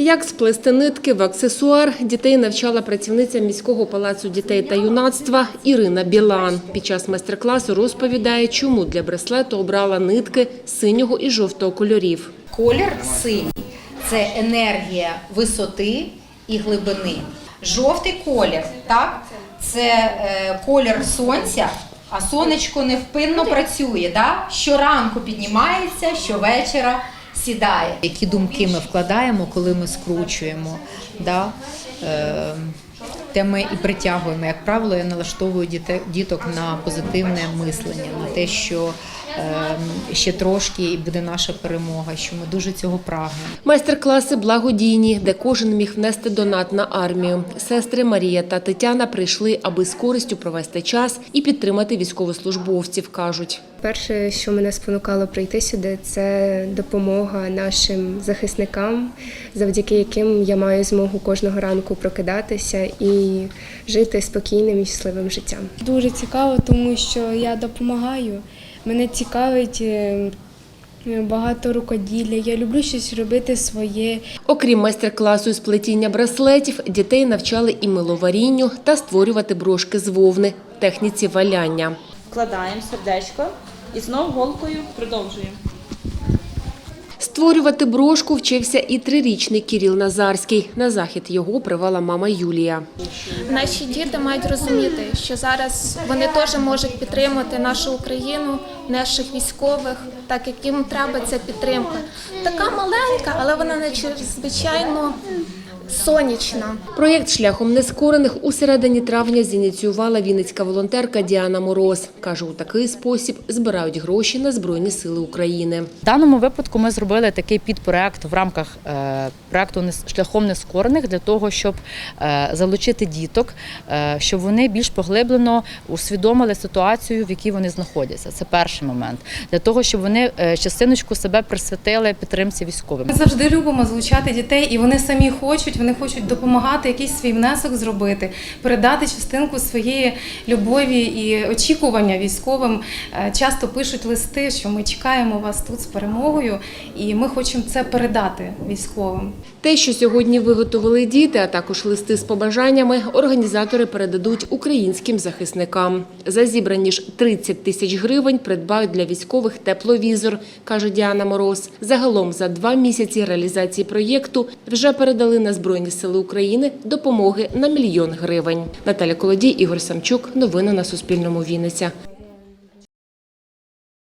Як сплести нитки в аксесуар дітей навчала працівниця міського палацу дітей та юнацтва Ірина Білан. Під час майстер-класу розповідає, чому для браслету обрала нитки синього і жовтого кольорів. Колір синій це енергія висоти і глибини. Жовтий колір, так, це е, колір сонця, а сонечко невпинно працює. Да? Щоранку піднімається, щовечора сідає. Які думки ми вкладаємо, коли ми скручуємо. Да? Е, те ми і притягуємо. Як правило, я налаштовую діток на позитивне мислення, на те, що ще трошки і буде наша перемога, що ми дуже цього прагнемо. Майстер-класи благодійні, де кожен міг внести донат на армію. Сестри Марія та Тетяна прийшли, аби з користю провести час і підтримати військовослужбовців, кажуть. Перше, що мене спонукало прийти сюди, це допомога нашим захисникам, завдяки яким я маю змогу кожного ранку прокидатися і жити спокійним і щасливим життям. Дуже цікаво, тому що я допомагаю. Мене цікавить е, багато рукоділля. Я люблю щось робити своє. Окрім майстер-класу з плетіння браслетів, дітей навчали і миловарінню та створювати брошки з вовни, техніці валяння. Вкладаємо сердечко і знов голкою продовжуємо. Створювати брошку вчився і трирічний Кіріл Назарський. На захід його привела мама Юлія. Наші діти мають розуміти, що зараз вони теж можуть підтримати нашу Україну, наших військових, так як їм треба ця підтримка. Така маленька, але вона надзвичайно сонячна. Проєкт шляхом нескорених у середині травня зініціювала вінницька волонтерка Діана Мороз. Каже, у такий спосіб збирають гроші на Збройні Сили України. В даному випадку ми зробили такий підпроект в рамках е, проекту «Нес- шляхом нескорених для того, щоб е, залучити діток, е, щоб вони більш поглиблено усвідомили ситуацію, в якій вони знаходяться. Це перший момент. Для того, щоб вони частиночку себе присвятили підтримці військовим. Ми завжди любимо залучати дітей, і вони самі хочуть, вони хочуть допомагати, якийсь свій внесок зробити, передати частинку своєї любові і очікування військовим. Е, Часто пишуть листи, що ми чекаємо вас тут з перемогою, і ми хочемо це передати військовим. Те, що сьогодні виготовили діти, а також листи з побажаннями, організатори передадуть українським захисникам. За зібрані ж 30 тисяч гривень придбають для військових тепловізор, каже Діана Мороз. Загалом за два місяці реалізації проєкту вже передали на Збройні Сили України допомоги на мільйон гривень. Наталя Колодій, Ігор Самчук. Новини на Суспільному. Вінниця.